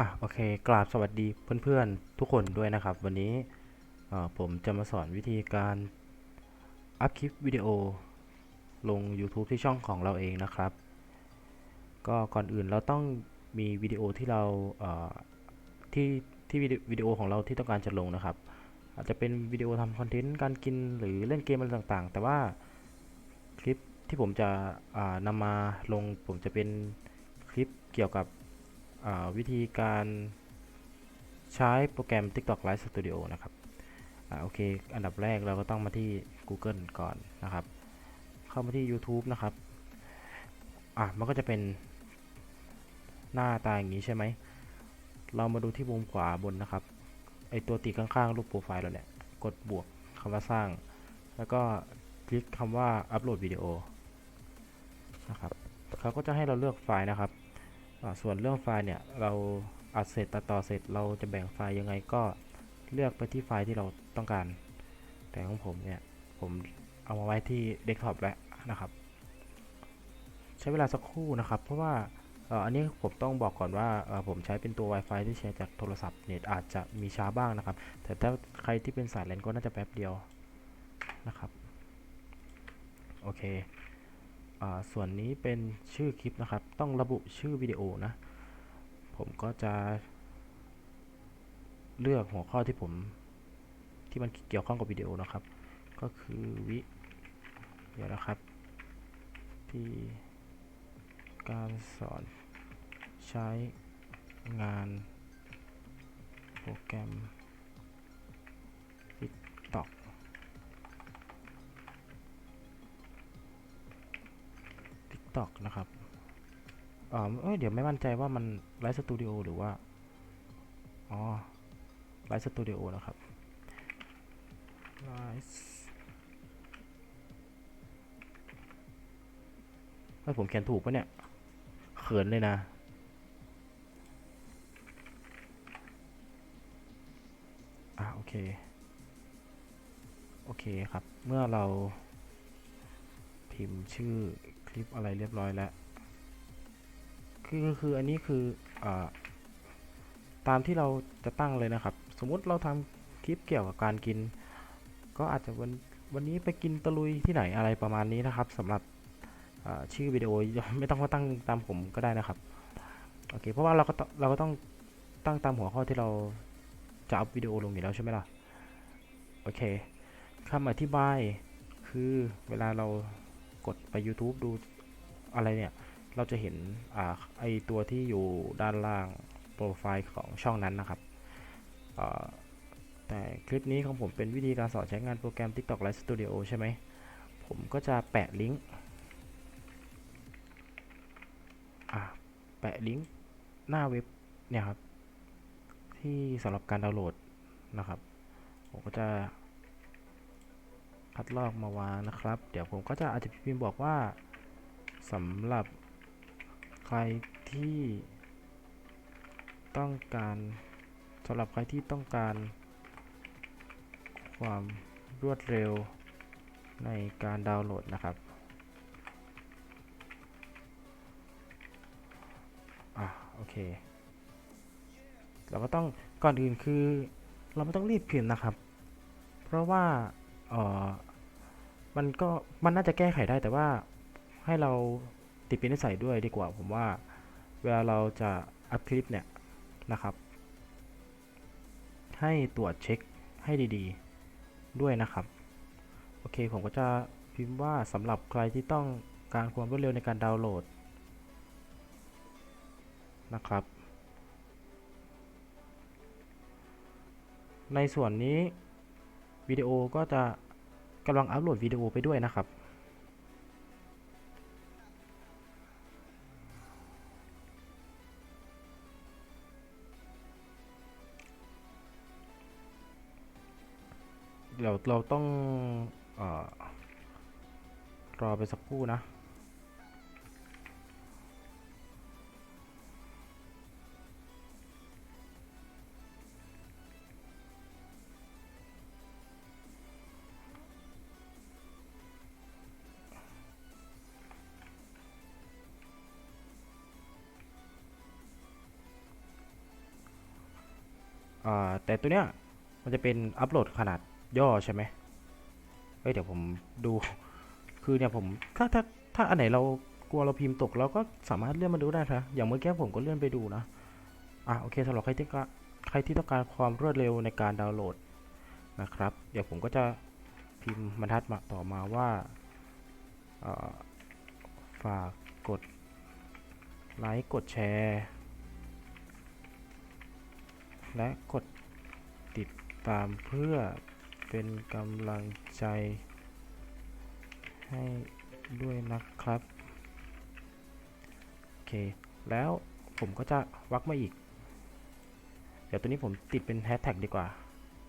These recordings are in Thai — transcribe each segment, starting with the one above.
อะโอเคกราบสวัสดีเพื่อนๆทุกคนด้วยนะครับ วันนี้ผมจะมาสอนวิธีการอัพคลิปวิดีโอลง YouTube ที่ช่องของเราเองนะครับ ก็ก่อนอื่นเราต้องมีวิดีโอที่เราที่ที่วิดีโอของเราที่ต้องการจะลงนะครับ อาจจะเป็นวิดีโอทำคอนเทนต์การกินหรือเล่นเกมอะไรต่างๆ แต่ว่าคลิปที่ผมจะนำมาลงผมจะเป็นคลิปเกี่ยวกับ วิธีการใช้โปรแกรม TikTok Live Studio นะครับอโอเค อันดับแรกเราก็ต้องมาที่ Google ก่อนนะครับ เข้ามาที่ YouTube นะครับ อะ มันก็จะเป็นหน้าตาอย่างนี้ใช่ไหม เรามาดูที่มุมขวาบนนะครับ ไอตัวติดข้างๆ รูปโปรไฟล์เราเนี่ย กดบวกคำว่าสร้าง แล้วก็คลิกคำว่าอัปโหลดวิดีโอนะครับเขาก็จะให้เราเลือกไฟล์นะครับ ส่วนเรื่องไฟล์เนี่ยเราอัดเสร็จตัดต่อเสร็จเราจะแบ่งไฟล์ยังไงก็เลือกไปที่ไฟล์ที่เราต้องการ แต่ของผมเนี่ยผมเอามาไว้ที่เดสก์ท็อปแล้วนะครับ ใช้เวลาสักครู่นะครับ เพราะว่าอันนี้ผมต้องบอกก่อนว่าผมใช้เป็นตัว Wi-Fi ที่ใช้จากโทรศัพท์เน็ตอาจจะมีช้าบ้างนะครับ แต่ถ้าใครที่เป็นสายแลนก็น่าจะแป๊บเดียวนะครับ โอเค ส่วนนี้เป็นชื่อคลิปนะครับ ต้องระบุชื่อวิดีโอนะ ผมก็จะ เลือกหัวข้อที่ผมที่มันเกี่ยวข้องกับวิดีโอนะครับ ก็คือวิ เดี๋ยวนะครับ ที่การสอนใช้งานโปรแกรม TikTok นะครับเอ้ยเดี๋ยวไม่มั่นใจว่ามันไลฟ์สตูดิโอหรือว่า อ๋อไลฟ์สตูดิโอนะครับไลฟ์ให้ผมเขียนถูกปะเนี่ย เขินเลยนะ อะโอเค โอเคครับ เมื่อเราพิมพ์ชื่อ คลิปอะไรเรียบร้อยแล้ว คือคืออันนี้คืออาตามที่เราจะตั้งเลยนะครับ สมมุติเราทำคลิปเกี่ยวกับการกิน ก็อาจจะวันวันนี้ไปกินตะลุยที่ไหนอะไรประมาณนี้นะครับสำหรับชื่อวิดีโอไม่ต้องมาตั้งตามผมก็ได้นะครับโอเคเพราะว่าเราก็ต้องเราก็ต้องตั้งตามหัวข้อที่เราจะอัพวิดีโอลงอยู่แล้วใช่ไหมล่ะโอเคคำอธิบายคือเวลาเรา กดไป YouTube ดูอะไรเนี่ย เราจะเห็นอ่าไอตัวที่อยู่ด้านล่างโปรไฟล์ของช่องนั้นนะครับแต่คลิปนี้ของผมเป็นวิธีการสอนใช้งานโปรแกรม TikTok Live Studio ใช่ไหม ผมก็จะแปะลิงก์แปะลิงก์หน้าเว็บเนี่ยครับ ที่สำหรับการดาวน์โหลดนะครับ ผมก็จะ คัดลอกมาวางนะครับ เดี๋ยวผมก็จะอาจจะพิมพ์บอกว่าสำหรับใครที่ต้องการสำหรับใครที่ต้องการความรวดเร็วในการดาวน์โหลดนะครับอะโอเค เราก็ต้องก่อนอื่นคือเราไม่ต้องรีบพิมพ์นะครับ เพราะว่าเออ มันก็มันน่าจะแก้ไขได้แต่ว่าให้เราติดเป็นนิสัยด้วยดีกว่าผมว่า เวลาเราจะอัพคลิปเนี่ยนะครับ ให้ตรวจเช็คให้ดีๆด้วยนะครับ โอเคผมก็จะพิมพ์ว่าสำหรับใครที่ต้องการความรวดเร็วในการดาวน์โหลดนะครับ ในส่วนนี้วิดีโอก็จะ กำลังอัพโหลดวิดีโอไปด้วยนะครับ เดี๋ยวเราต้องอรอไปสักครู่นะ แต่ตัวเนี้ยมันจะเป็นอัปโหลดขนาดย่อใช่ไหมเอ้ยเดี๋ยวผมดูคือเนี่ยผมถ้าถ้าถ้าอันไหนเรากลัวเราพิมพ์ตกเราก็สามารถเลื่อนมาดูได้ครับอย่างเมื่อกี้ผมก็เลื่อนไปดูนะอะโอเคสำหรับใครที่ก็ใครที่ต้องการความรวดเร็วในการดาวน์โหลดนะครับ เดี๋ยวผมก็จะพิมพ์บรรทัดมาต่อมาว่าฝากกดไลค์กดแชร์ และกดติดตามเพื่อเป็นกำลังใจ ให้ด้วยนะครับ โอเค แล้วผมก็จะวักมาอีก เดี๋ยวตัวนี้ผมติดเป็นแฮชแท็กดีกว่า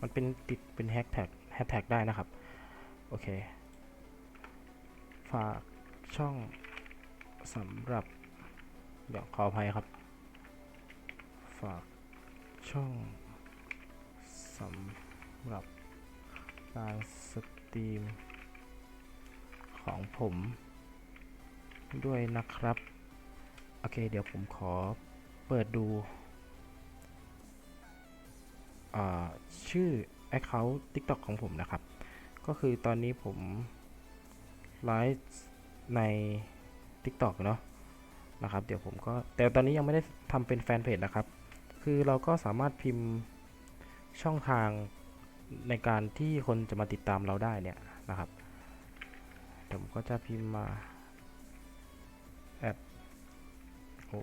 มันเป็นติดเป็นแฮชแท็กแฮชแท็กได้นะครับ โอเค ฝากช่องสำหรับ เดี๋ยวขออภัยครับ ฝาก ช่องสำหรับการสตรีมของผมด้วยนะครับ โอเค เดี๋ยวผมขอเปิดดู ชื่อ Account TikTok ของผมนะครับ ก็คือตอนนี้ผมไลฟ์ใน TikTok เนาะนะครับ เดี๋ยวผมก็ แต่ตอนนี้ยังไม่ได้ทำเป็นแฟนเพจนะครับ คือเราก็สามารถพิมพ์ช่องทางในการที่คนจะมาติดตามเราได้เนี่ยนะครับเดี๋ยวผมก็จะพิมพ์มาแอดโอ้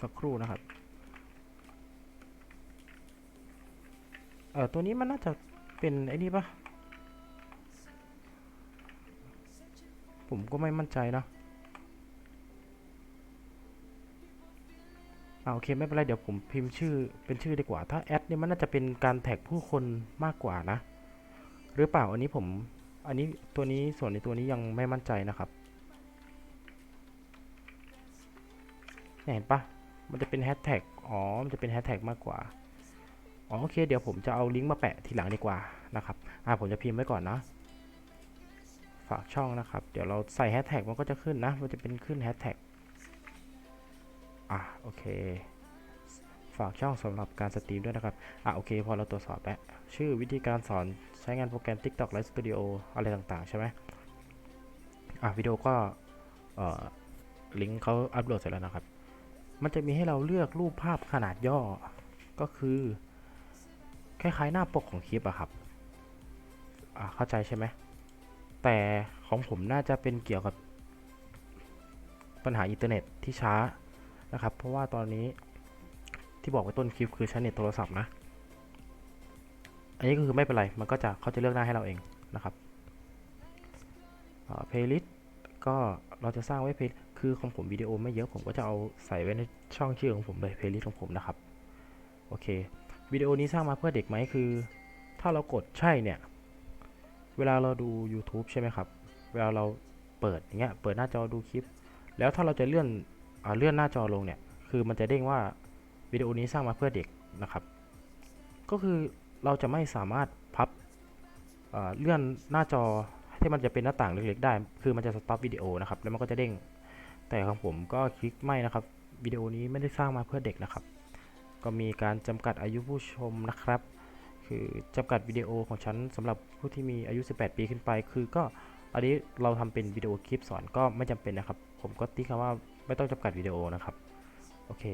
สักครู่นะครับ เออตัวนี้มันน่าจะเป็นไอ้นี่ปะผมก็ไม่มั่นใจนะอาโอเคไม่เป็นไรเดี๋ยวผมพิมพ์ชื่อเป็นชื่อดีกว่า ถ้าแอดเนี่ยมันน่าจะเป็นการแท็กผู้คนมากกว่านะ หรือเปล่าอันนี้ผม อันนี้ตัวนี้ส่วนในตัวนี้ยังไม่มั่นใจนะครับนี่เห็นปะมันจะเป็นแฮชแท็กอ๋อ มันจะเป็นแฮชแท็กมากกว่า อ๋อโอเคเดี๋ยวผมจะเอาลิงก์มาแปะทีหลังดีกว่านะครับอ่าผมจะพิมพ์ไว้ก่อนนะฝากช่องนะครับ เดี๋ยวเราใส่แฮชแท็กมันก็จะขึ้นนะ มันจะเป็นขึ้นแฮชแท็กอะโอเค ฝากช่องสำหรับการสตรีมด้วยนะครับ อะโอเค พอเราตรวจสอบแล้วชื่อวิธีการสอนใช้งานโปรแกรม TikTok Live Studio อะไรต่างๆ ใช่ไหมอะวิดีโอก็เอ่อลิงก์เขาอัปโหลดเสร็จแล้วนะครับ มันจะมีให้เราเลือกรูปภาพขนาดย่อ ก็คือ ล้ายๆหน้าปกของคลิปอะครับอ่าเข้าใจใช่ไหมแต่ของผมน่าจะเป็นเกี่ยวกับปัญหาอินเทอร์เน็ตที่ช้านะครับ เพราะว่าตอนนี้ที่บอกไว้ต้นคลิปคือใช้เน็ตโทรศัพท์นะ อันนี้ก็คือไม่เป็นไร มันก็จะเขาจะเลือกหน้าให้เราเองนะครับเพลย์ลิสต์ก็เราจะสร้างไว้เพลย์คือของผมวิดีโอไม่เยอะผมก็จะเอาใส่ไว้ในช่องชื่อของผมเลยเพลย์ลิสต์ของผมนะครับ โอเค วิดีโอนี้สร้างมาเพื่อเด็กไหมคือ ถ้าเรากดใช่เนี่ย เวลาเราดู YouTube ใช่ไหมครับ เวลาเราเปิดอย่างเงี้ย เปิดหน้าจอดูคลิป แล้วถ้าเราจะเลื่อนอ่าเลื่อนหน้าจอลงเนี่ย คือมันจะเด้งว่าวิดีโอนี้สร้างมาเพื่อเด็กนะครับ ก็คือเราจะไม่สามารถพับอ่าเลื่อนหน้าจอที่มันจะเป็นหน้าต่างเล็กๆได้ คือมันจะสต็อปวิดีโอนะครับ แล้วมันก็จะเด้ง แต่ของผมก็คลิกไม่นะครับ วิดีโอนี้ไม่ได้สร้างมาเพื่อเด็กนะครับ ก็มีการจำกัดอายุผู้ชมนะครับ คือจำกัดวิดีโอของฉันสำหรับผู้ที่มีอายุ 18 ปีขึ้นไป คือก็อันนี้เราทำเป็นวิดีโอคลิปสอนก็ไม่จำเป็นนะครับ ผมก็ติ๊กคำว่าไม่ต้องจำกัดวิดีโอนะครับ โอเค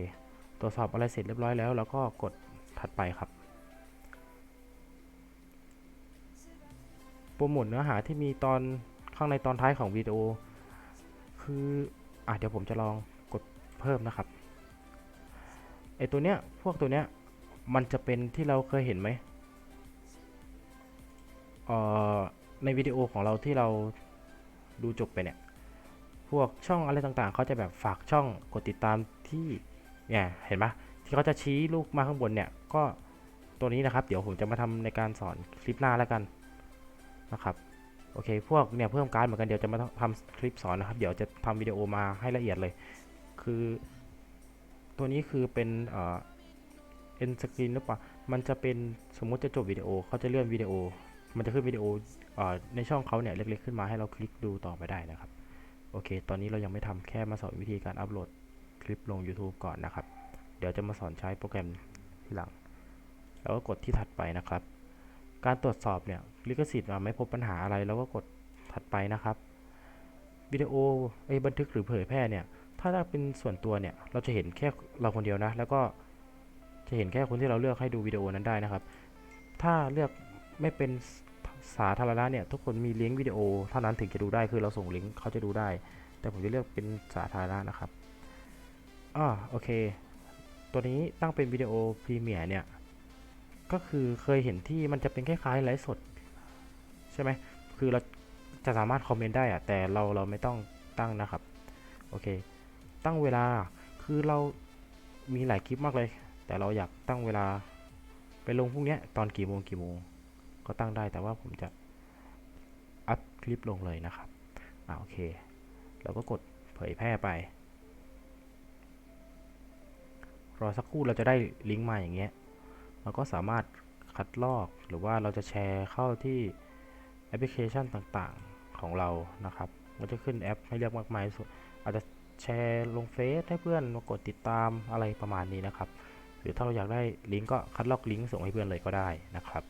ตรวจสอบอะไรเสร็จเรียบร้อยแล้ว แล้วก็กดถัดไปครับโปรโมทเนื้อหาที่มีตอนข้างในตอนท้ายของวิดีโอ คืออะเดี๋ยวผมจะลองกดเพิ่มนะครับ อตัวเนี้ยพวกตัวเนี้ยมันจะเป็นที่เราเคยเห็นไหมเอ่อในวิดีโอของเราที่เราดูจบไปเนี่ย พวกช่องอะไรต่างๆเขาจะแบบฝากช่องกดติดตามที่เนี่ยเห็นปะที่เขาจะชี้ลูกมาข้างบนเนี่ยก็ตัวนี้นะครับ เดี๋ยวผมจะมาทำในการสอนคลิปหน้าแล้วกันนะครับโอเค พวกเนี่ยเพิ่มการเหมือนกันเดี๋ยวจะมาทำคลิปสอนนะครับ เดี๋ยวจะทำวิดีโอมาให้ละเอียดเลย คือ ตัวนี้คือเป็นเอ่อ end screen หรือเปล่า มันจะเป็นสมมติจะจบวิดีโอเขาจะเลื่อนวิดีโอ มันจะขึ้นวิดีโอเออในช่องเขาเนี่ยเล็กๆขึ้นมาให้เราคลิกดูต่อไปได้นะครับ โอเค ตอนนี้เรายังไม่ทำแค่มาสอนวิธีการอัปโหลดคลิปลง YouTube ก่อนนะครับ เดี๋ยวจะมาสอนใช้โปรแกรมทีหลัง แล้วก็กดที่ถัดไปนะครับ การตรวจสอบเนี่ยลิขสิทธิ์ไม่พบปัญหาอะไรแล้วก็กดถัดไปนะครับวิดีโอไอ้บันทึกหรือเผยแพร่เนี่ย ถ้าเป็นส่วนตัวเนี่ย เราจะเห็นแค่เราคนเดียวนะ แล้วก็จะเห็นแค่คนที่เราเลือกให้ดูวิดีโอนั้นได้นะครับ ถ้าเลือกไม่เป็นสาธารณะเนี่ยทุกคนมีลิงก์วิดีโอเท่านั้นถึงจะดูได้คือเราส่งลิงก์เขาจะดูได้ แต่ผมจะเลือกเป็นสาธารณะนะครับอ่าโอเค ตัวนี้ตั้งเป็นวิดีโอพรีเมียร์เนี่ยก็คือเคยเห็นที่มันจะเป็นคล้ายๆไลฟ์สดใช่ไหมคือเราจะสามารถคอมเมนต์ได้อะแต่เราเราไม่ต้องตั้งนะครับ โอเค ตั้งเวลาคือเรามีหลายคลิปมากเลย แต่เราอยากตั้งเวลาไปลงพรุ่งเนี้ยตอนกี่โมงกี่โมง ก็ตั้งได้แต่ว่าผมจะอัพคลิปลงเลยนะครับอ่าโอเค เราก็กดเผยแพร่ไป รอสักครู่เราจะได้ลิงก์มาอย่างเงี้ยเราก็สามารถคัดลอกหรือว่าเราจะแชร์เข้าที่แอปพลิเคชันต่างๆของเรานะครับมันจะขึ้นแอปให้เลือกมากมายสุด แชร์ลงเฟซให้เพื่อนมากดติดตามอะไรประมาณนี้นะครับ หรือถ้าเราอยากได้ลิงก์ก็คัดลอกลิงก์ส่งให้เพื่อนเลยก็ได้นะครับ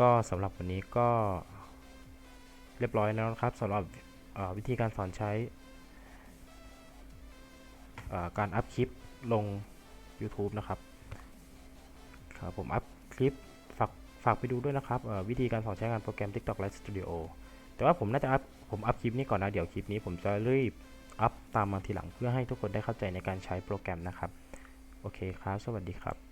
ก็สำหรับวันนี้ก็เรียบร้อยแล้วนะครับสำหรับวิธีการสอนใช้การอัพคลิปลง YouTube นะครับครับผมอัพคลิปฝากฝากไปดูด้วยนะครับวิธีการสอนใช้งานโปรแกรม TikTok Live Studio แต่ว่าผมน่าจะอัพผมอัพคลิปนี้ก่อนนะ เดี๋ยวคลิปนี้ผมจะรีบ อัพตามมาทีหลังเพื่อให้ทุกคนได้เข้าใจในการใช้โปรแกรมนะครับ โอเคครับ สวัสดีครับ